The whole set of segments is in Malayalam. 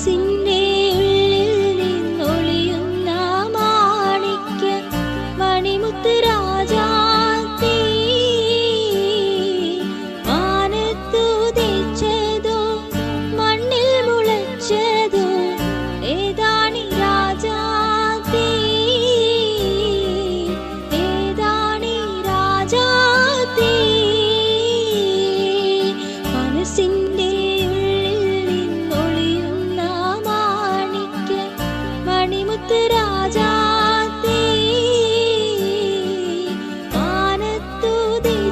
മനസ്സിന്റെ ഉള്ളിൽ നിന്നൊളിയുന്ന മാണിക്യ മണിമുത്തുരാ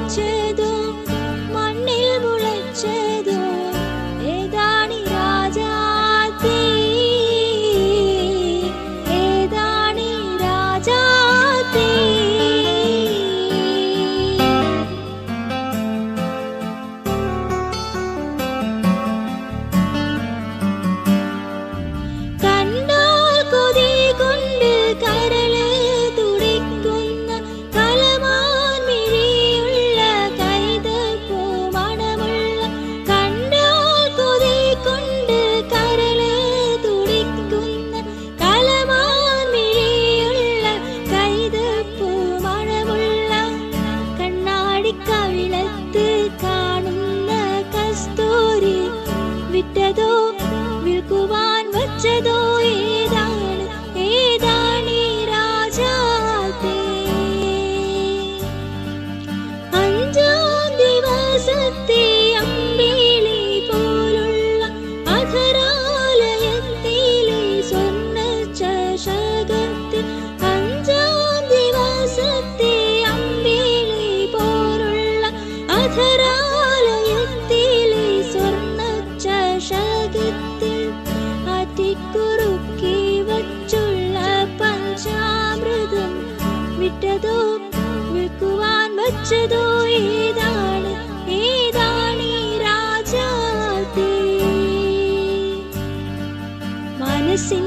借どい വിട്ടതോ വിൽക്കുവാൻ വച്ചതോ ഏതാണ്? ഏതാണ് രാജാത്തെ മനസ്സിൻ